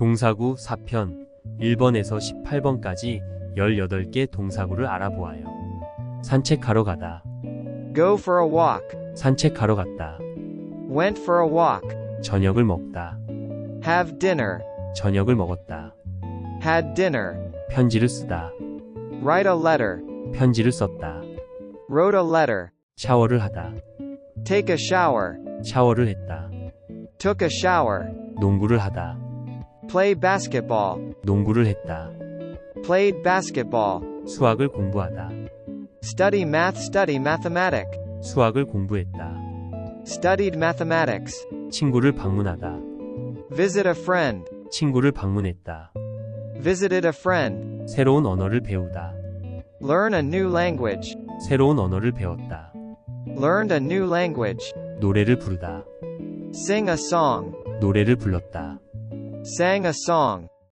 동사구 4편 1번에서 18번까지 18개 동사구를 알아보아요. 산책하러 가다. Go for a walk. 산책하러 갔다. Went for a walk. 저녁을 먹다. Have dinner. 저녁을 먹었다. Had dinner. 편지를 쓰다. Write a letter. 편지를 썼다. Wrote a letter. 샤워를 하다. Take a shower. 샤워를 했다. Took a shower. 농구를 하다. Play basketball. 농구를 했다. Played basketball. 수학을 공부하다. Study math. Study mathematic. 수학을 공부했다. Studied mathematics. 친구를 방문하다. Visit a friend. 친구를 방문했다. Visited a friend. 새로운 언어를 배우다. Learn a new language. 새로운 언어를 배웠다. Learned a new language. 노래를 부르다. Sing a song. 노래를 불렀다. Sang a song.